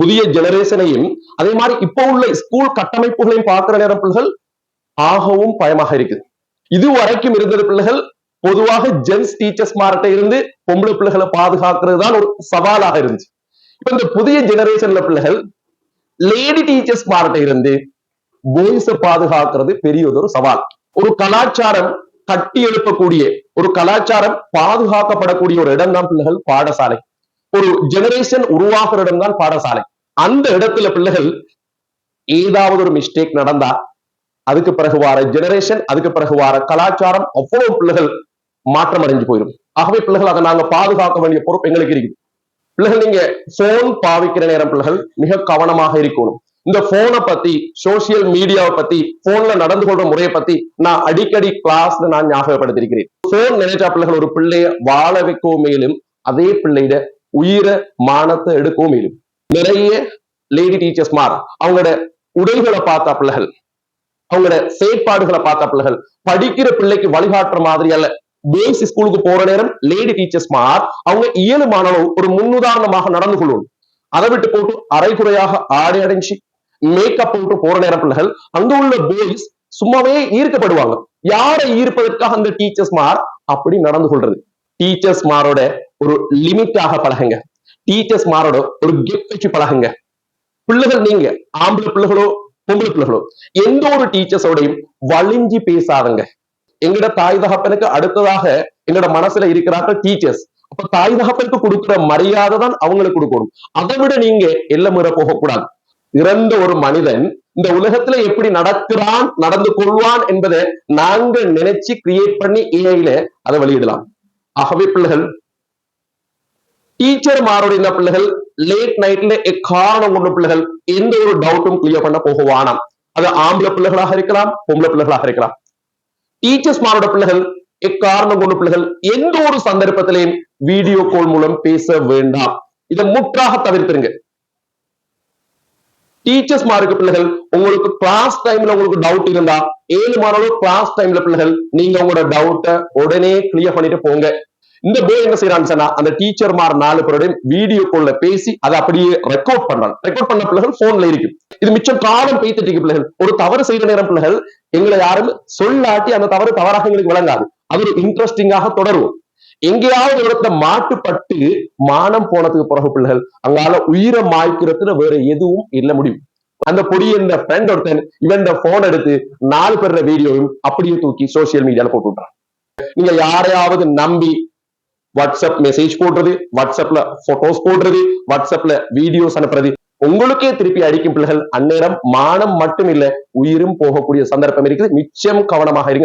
புதிய ஜெனரேஷனையும் அதே மாதிரி இப்போ உள்ள ஸ்கூல் கட்டமைப்புகளையும் பார்க்கிற நேரம் பிள்ளைகள் ஆகவும் பயமாக இருக்குது. இது வரைக்கும் இருந்தது பிள்ளைகள் பொதுவாக ஜென்ஸ் டீச்சர்ஸ் மார்ட்ட இருந்து பொம்பளை பிள்ளைகளை பாதுகாக்கிறது தான் ஒரு சவாலாக இருந்துச்சு. இப்ப இந்த புதிய ஜெனரேஷன்ல பிள்ளைகள் லேடி டீச்சர்ஸ் மார்ட்ட இருந்து பாய்ஸ பாதுகாக்கிறது பெரிய ஒரு சவால். ஒரு கலாச்சாரம் கட்டி எழுப்பக்கூடிய ஒரு கலாச்சாரம் பாதுகாக்கப்படக்கூடிய ஒரு இடம் தான் பிள்ளைகள் பாடசாலை. ஒரு ஜெனரேஷன் உருவாக்குற இடம் தான் பாடசாலை. அந்த இடத்துல பிள்ளைகள் ஏதாவது ஒரு மிஸ்டேக் நடந்தா அதுக்கு பிறகு வார ஜெனரேஷன் அதுக்கு பிறகு வார கலாச்சாரம் அவ்வளவு பிள்ளைகள் மாற்றம் அடைஞ்சு போயிடும் ஆகவே பிள்ளைகள் அதை நாங்க பாதுகாக்க வேண்டிய பொறுப்பு எங்களுக்கு இருக்குது. பிள்ளைகள் நீங்க போன் பாவிக்கிற நேரம் பிள்ளைகள் மிக கவனமாக இருக்கணும். இந்த போனை பத்தி சோசியல் மீடியாவை பத்தி போன்ல நடந்து கொள்ற முறையை பத்தி நான் அடிக்கடி கிளாஸ்ல நான் ஞாபகப்படுத்திருக்கிறேன் போன் நினைச்சா பிள்ளைகள் ஒரு பிள்ளைய வாழ வைக்கவும் மேலும் அதே பிள்ளையிட உயிரை மானத்தை எடுக்கவும் மேலும். நிறைய லேடி டீச்சர்ஸ் மார். அவங்களோட உடைகளை பார்த்த பிள்ளைகள் அவங்களோட செயற்பாடுகளை பார்த்த பிள்ளைகள் படிக்கிற பிள்ளைக்கு வழிகாட்டுற மாதிரி அல்ல. பேஸ் ஸ்கூலுக்கு போற நேரம் லேடி டீச்சர்ஸ் மார். அவங்க இயலுமான ஒரு முன்னுதாரணமாக நடந்து கொள்ளணும் அதை விட்டு போட்டு அரைகுறையாக ஆடை அடைஞ்சு மேக்கப் போட்டு போற நேரம் பிள்ளைகள் அங்க உள்ள பேய்ஸ் சும்மாவே ஈர்க்கப்படுவாங்க. யாரை ஈர்ப்பதற்காக அந்த டீச்சர்ஸ் மார்? அப்படி நடந்து கொள்றது. டீச்சர்ஸ் மாரோட ஒரு லிமிட்டாக பழகுங்க. டீச்சர்ஸ் மாரோட ஒரு கிஃப்ட் வச்சு பழகுங்க. பிள்ளைகள் நீங்க ஆம்பளை பிள்ளைகளோ பொம்பளை பிள்ளைகளோ எந்த ஒரு டீச்சர்ஸோடையும் வலிஞ்சு பேசாதங்க. எங்கட தாய் தகப்பனுக்கு அடுத்ததாக எங்கட மனசுல இருக்கிறார்கள் டீச்சர்ஸ் அப்ப தாய் தகப்பனுக்கு கொடுக்குற மரியாதை தான் அவங்களுக்கு கொடுக்கணும். அதை விட நீங்க எல்லை முறை போகக்கூடாது. இறந்த ஒரு மனிதன் இந்த உலகத்துல எப்படி நடக்கிறான் நடந்து கொள்வான் என்பதை நாங்கள் நினைச்சு கிரியேட் பண்ணி ஏஐல அதை வெளியிடலாம். ஆகவே பிள்ளைகள் டீச்சர் மாறுடைய பிள்ளைகள் லேட் நைட்ல எக்காரணம் கொண்ட பிள்ளைகள் எந்த ஒரு டவுட்டும் கிளியர் பண்ண போகுவானாம் அது ஆம்பளை பிள்ளைகளாக இருக்கலாம் பொம்பளை பிள்ளைகளாக இருக்கலாம் டீச்சர்ஸ் மாரோட பிள்ளைகள் எக்காரணம் கொண்ட பிள்ளைகள் எந்த ஒரு சந்தர்ப்பத்திலையும் வீடியோ கால் மூலம் பேச வேண்டாம் இதை முற்றாக தவிர்த்துருங்க டீச்சர்ஸ் மார்க்கு பிள்ளைகள் உங்களுக்கு கிளாஸ் டைம்ல உங்களுக்கு டவுட் இருந்தா ஏழு மாணவர்கள் கிளாஸ் டைம்ல பிள்ளைகள் நீங்க உங்களோட டவுட்டை உடனே கிளியர் பண்ணிட்டு போங்க இந்த பே என்ன செய்யறான்னு சொன்னா அந்த டீச்சர் மார் நாலு பேருடைய வீடியோ கால்ல பேசி அதை அப்படியே ரெக்கார்ட் பண்றாங்க. ரெக்கார்ட் பண்ண பிள்ளைகள் போன்ல இருக்கு. இது மிச்சம் காலம் பெய்த்துட்டு இருக்கு பிள்ளைகள். ஒரு தவறு செய்யற நேரம் பிள்ளைகள் எங்களை யாரும் சொல்லாட்டி அந்த தவறு தவறாக எங்களுக்கு விளங்காது. அது ஒரு இன்ட்ரெஸ்டிங்காக தொடரும். எங்கேயாவது இடத்துல மாட்டுப்பட்டு மானம் போனதுக்கு பிறகு பிள்ளைகள் அங்கால உயிரை மாய்க்கிறதுல வேற எதுவும் இல்ல முடியும். அந்த பொடி இந்த ஃப்ரெண்ட் ஒருத்தன் இவன் போன் எடுத்து நாலு பேர்ற வீடியோவும் அப்படியே தூக்கி சோசியல் மீடியால போட்டு விட்டான் நீங்க யாரையாவது நம்பி வாட்ஸ்அப் மெசேஜ் போடுறது வாட்ஸ்அப்ல போட்டோஸ் போடுறது வாட்ஸ்அப்ல வீடியோஸ் அனுப்புறது. உங்களுக்கே திருப்பி அடிக்கும் பிள்ளைகள் அந்நேரம் மானம் மட்டும் இல்ல உயிரும் போகக்கூடிய சந்தர்ப்பம் இருக்குது. நிச்சயம் கவனமாக இருங்க.